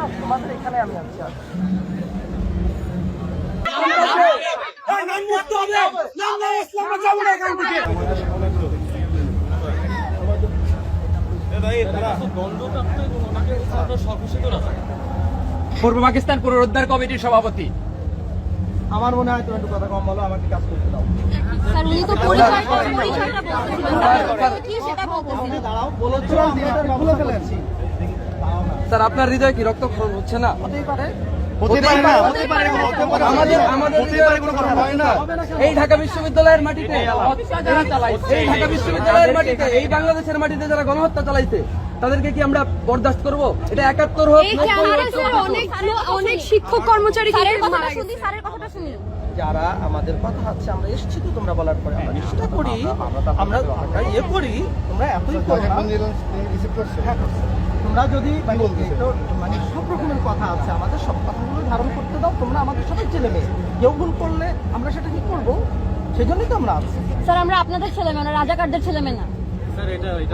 আছি পূর্ব পাকিস্তান পুনরুদ্ধার কমিটির সভাপতি। আমার মনে হয় তুমি একটু কথা কম বলো আমাকে কাজ করতে দাও। স্যার উনি তো পরিচয়টা পরিচয়টা বলতেছিলেন কি সেটা বলতেছিলেন দাঁড়াও বলেছ আমি এটা ভুলে ফেলেছি দাঁড়াও না স্যার আপনার হৃদয়ে কি রক্তক্ষরণ হচ্ছে না? হতেই পারে। হয় এই ঢাকা বিশ্ববিদ্যালয়ের মাটিতে যারা এই ঢাকা বিশ্ববিদ্যালয়ের মাটিতে এই বাংলাদেশের মাটিতে যারা গণহত্যা চালাইছে তাদেরকে কি আমরা বরদাস্ত করব? এটা একাত্তর হোক। অনেক শিক্ষক কর্মচারী যারা আমাদের কথা হচ্ছে আমরা এসেছি তো তোমরা বলার পরে। আমরা চেষ্টা করি আমরা ইয়ে করি তোমরা এতই করো। তোমরা যদি মানে মানে সব রকমের কথা আছে আমাদের সব কথাগুলো ধারণ করতে দাও তোমরা আমাদের সবাই ছেলে মেয়ে। কেউ ভুল করলে আমরা সেটা কি করব? সেই জন্যই তো আমরা আছি। স্যার আমরা আপনাদের ছেলে মেয়ে না রাজাকারদের ছেলে মেয়ে না।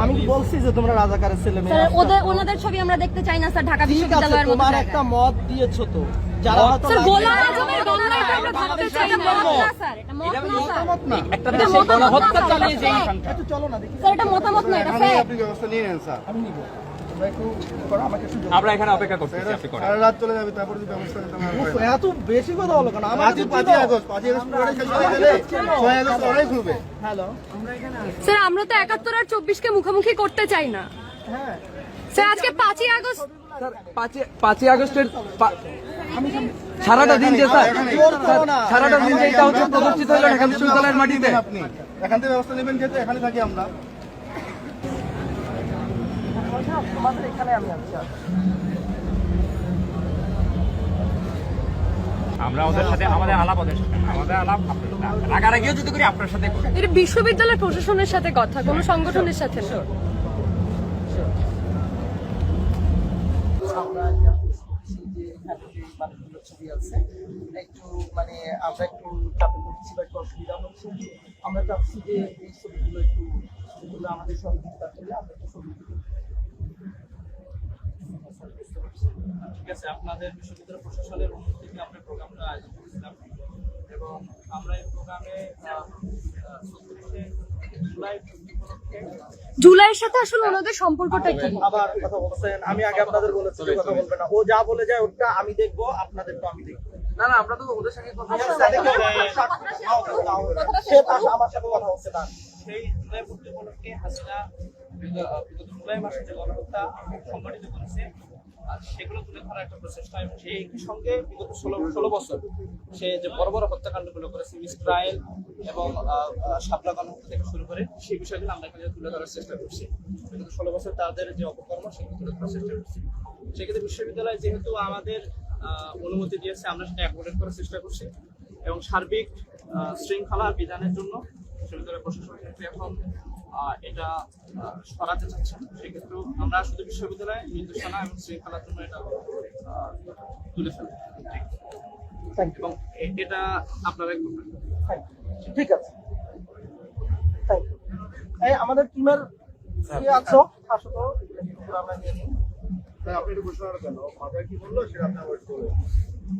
আমি বলছি যে তোমরা রাজাকারের ছেলে মেয়ে ওদের ওনাদের ছবি আমরা দেখতে চাই না স্যার ঢাকা বিশ্ববিদ্যালয়ের মতো তোমার একটা মত দিয়েছ তো। যারা হয়তো স্যার গোলাম আজমের গণনাটা আমরা ভাবতে চাই না স্যার এটা মত না স্যার। একটা দেশে গণহত্যা চালিয়ে যে একটু চলো না দেখি স্যার এটা মতামত না এটা। আপনি ব্যবস্থা নিয়ে নেন স্যার। আমি নিব। আমরা এখানে অপেক্ষা করতেছি আপনি করেন। সারা রাত চলে যাবে তারপর যদি ব্যবস্থা নিতে না এত বেশি কথা বলো কেন? আমার পাঁচই পাঁচই আগস্ট পাঁচই আগস্ট লড়াই শেষ হয়ে গেলে ছয় আগস্ট লড়াই খুলবে হ্যালো। স্যার আমরা তো একাত্তর আর চব্বিশকে মুখোমুখি করতে চাই না। হ্যাঁ। স্যার আজকে পাঁচই আগস্ট স্যার পাঁচই আগস্টের সারাটা দিন যে স্যার সারাটা দিন যে এটা হচ্ছে প্রদর্শিত হলো ঢাকা বিশ্ববিদ্যালয়ের মাটিতে। আপনি। এখান থেকে ব্যবস্থা নেবেন যেহেতু এখানে থাকি আমরা। তোমাদের এখানে আমি আছি। আমরা ওদের সাথে আমাদের আলাপ ওদের সাথে আমাদের আলাপ রাগারাগিও যদি করি আপনার সাথে এটা বিশ্ববিদ্যালয় প্রশাসনের সাথে কথা কোনো সংগঠনের সাথে না। আমরা যে এখানে যে মানুষগুলোর ছবি আছে একটু মানে আমরা একটু চাপে পড়ছি বা একটু অসুবিধা হচ্ছে। আমরা চাচ্ছি যে এই ছবিগুলো একটু আমাদের সহযোগিতা করলে আমরা একটু ঠিক আছে আপনাদের বিশ্ববিদ্যালয় প্রশাসনের অনুমতি আমরা প্রোগ্রামটা আয়োজন করেছিলাম এবং আমরা এই প্রোগ্রামে জুলাই জুলাইয়ের সাথে আসলে ওনাদের সম্পর্কটা কি আবার কথা বলছেন আমি আগে আপনাদের বলেছি কথা বলবেন না ও যা বলে যায় ওটা আমি দেখব আপনাদের তো আমি দেখব না না আমরা তো ওদের সঙ্গে কথা সে আমার সাথে কথা হচ্ছে না সেই জুলাই ভর্তি উপলক্ষে হাসিনা বিগত বিগত জুলাই মাসে যে গণহত্যা সংগঠিত করেছে সেগুলো তুলে ধরার একটা প্রচেষ্টা এবং সেই একই সঙ্গে বিগত ষোলো ষোলো বছর সে যে বড় বড় হত্যাকাণ্ডগুলো করেছে এবং থেকে শুরু করে সেই বিষয়গুলো আমরা এখানে তুলে ধরার চেষ্টা করছি। বিগত ষোলো বছর তাদের যে অপকর্ম, সেগুলো তুলে ধরার চেষ্টা করছি। সেক্ষেত্রে বিশ্ববিদ্যালয় যেহেতু আমাদের অনুমতি দিয়েছে, আমরা সেটা অ্যাকোমোডেট করার চেষ্টা করছি এবং সার্বিক শৃঙ্খলা বিধানের জন্য বিশ্ববিদ্যালয় প্রশাসন এখন এটা সরাতে চাচ্ছে সেক্ষেত্রে আমরা শুধু বিশ্ববিদ্যালয় নির্দেশনা এবং শৃঙ্খলার জন্য এটা তুলে ফেলব থ্যাংক ইউ এবং এটা আপনারাই করবেন ঠিক আছে। থ্যাংক ইউ এই আমাদের টিমের আছো? আসো তো। আমরা নিয়ে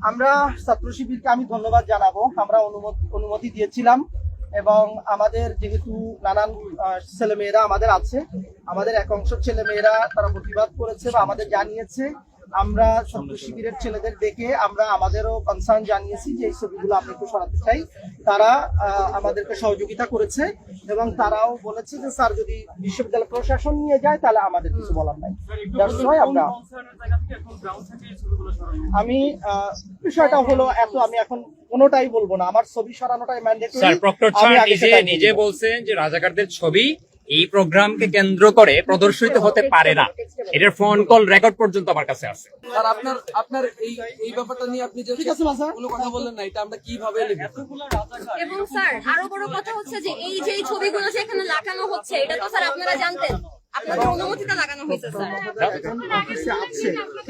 আমরা ছাত্র শিবিরকে আমি ধন্যবাদ জানাব। আমরা অনুমতি অনুমতি দিয়েছিলাম। এবং আমাদের যেহেতু নানান ছেলেমেয়েরা আমাদের আছে আমাদের এক অংশ ছেলেমেয়েরা তারা প্রতিবাদ করেছে বা আমাদের জানিয়েছে। আমরা ছাত্র শিবিরের ছেলেদের দেখে আমরা আমাদেরও কনসার্ন জানিয়েছি যে এই ছবিগুলো আমরা একটু সরাতে চাই। তারা আহ, আমাদেরকে সহযোগিতা করেছে এবং তারাও বলেছে যে স্যার যদি বিশ্ববিদ্যালয় প্রশাসন নিয়ে যায় তাহলে আমাদের কিছু বলার নাই। আমরা আমি আহ, বিষয়টা হলো এত আমি এখন কোনোটাই বলব না। আমার ছবি সরানোটাই ম্যান্ডেটরি স্যার প্রক্টর স্যার নিজে নিজে বলছেন যে রাজাকারদের ছবি এই প্রোগ্রামকে কেন্দ্র করে প্রদর্শিত হতে পারে না। এটার ফোন কল রেকর্ড পর্যন্ত আমার কাছে আছে। স্যার আপনার আপনার এই এই ব্যাপারটা নিয়ে আপনি যে ঠিক আছে কোনো কথা বললেন না এটা আমরা কীভাবে লিখব? এবং স্যার আরও বড় কথা হচ্ছে যে এই যে এই ছবিগুলো যে এখানে লাগানো হচ্ছে এটা তো স্যার আপনারা জানতেন। আপনাদের অনুমতিটা লাগানো হয়েছে স্যার। আছে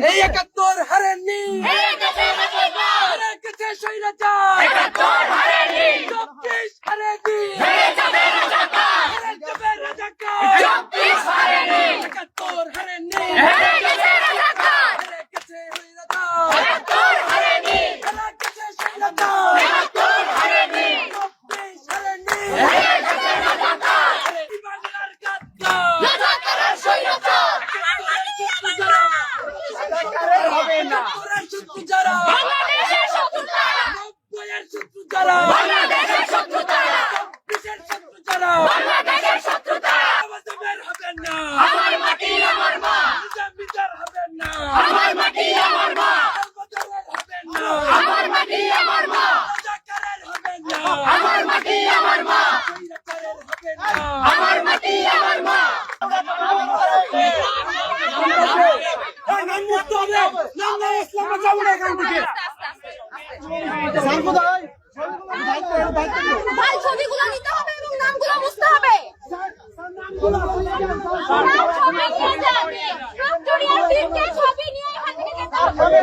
এই একাত্তর হারেননি। হারে গেছে স্বৈরাচার চব্বিশ Bravo! আস্তে, আস্তে, আস্তে। স্যার কোথায় দায়িত্ব দায়িত্ব নিও। ভাই ছবিগুলো নিতে হবে এবং নামগুলো বুঝতে হবে নাম ছবি নিয়ে যাবে স্টুডিও টিমকে ছবি নিয়ে এখান থেকে যেতে হবে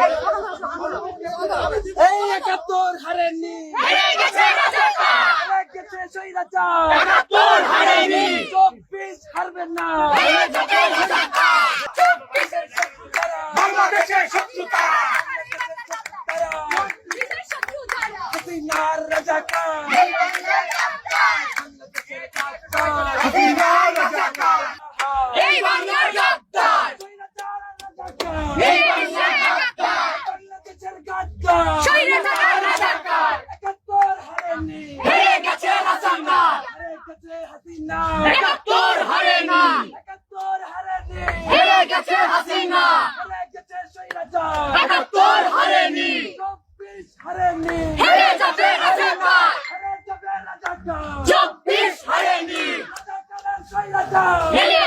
এই একাত্তর হারেননি হেরে গেছে রাজাকার হারে গেছে স্বৈরাচার একাত্তর হারেনি চব্বিশ হারবেন না হেরে গেছে রাজাকার বাংলাদেশের শত্রু তারা দেশের শত্রু যারা হাসিনার রাজাকার এই বাংলার গাদ্দার এই বাংলার গাদ্দার বাংলাদেশের গাদ্দার স্বৈরাচার রাজাকার একাত্তর হারেনি হেরে গেছে রাজাকার হারে গেছে হাসিনা একাত্তর হারেনি একাত্তর হারেনি হেরে গেছে হাসিনা। হারে গেছে স্বৈরাচার একাত্তর হারেনি। চব্বিশ হারেনি। হেরে যাবে রাজাকার। হারে যাবে রাজাকার। চব্বিশ হারেনি। রাজাকারের স্বৈরাচার হেরে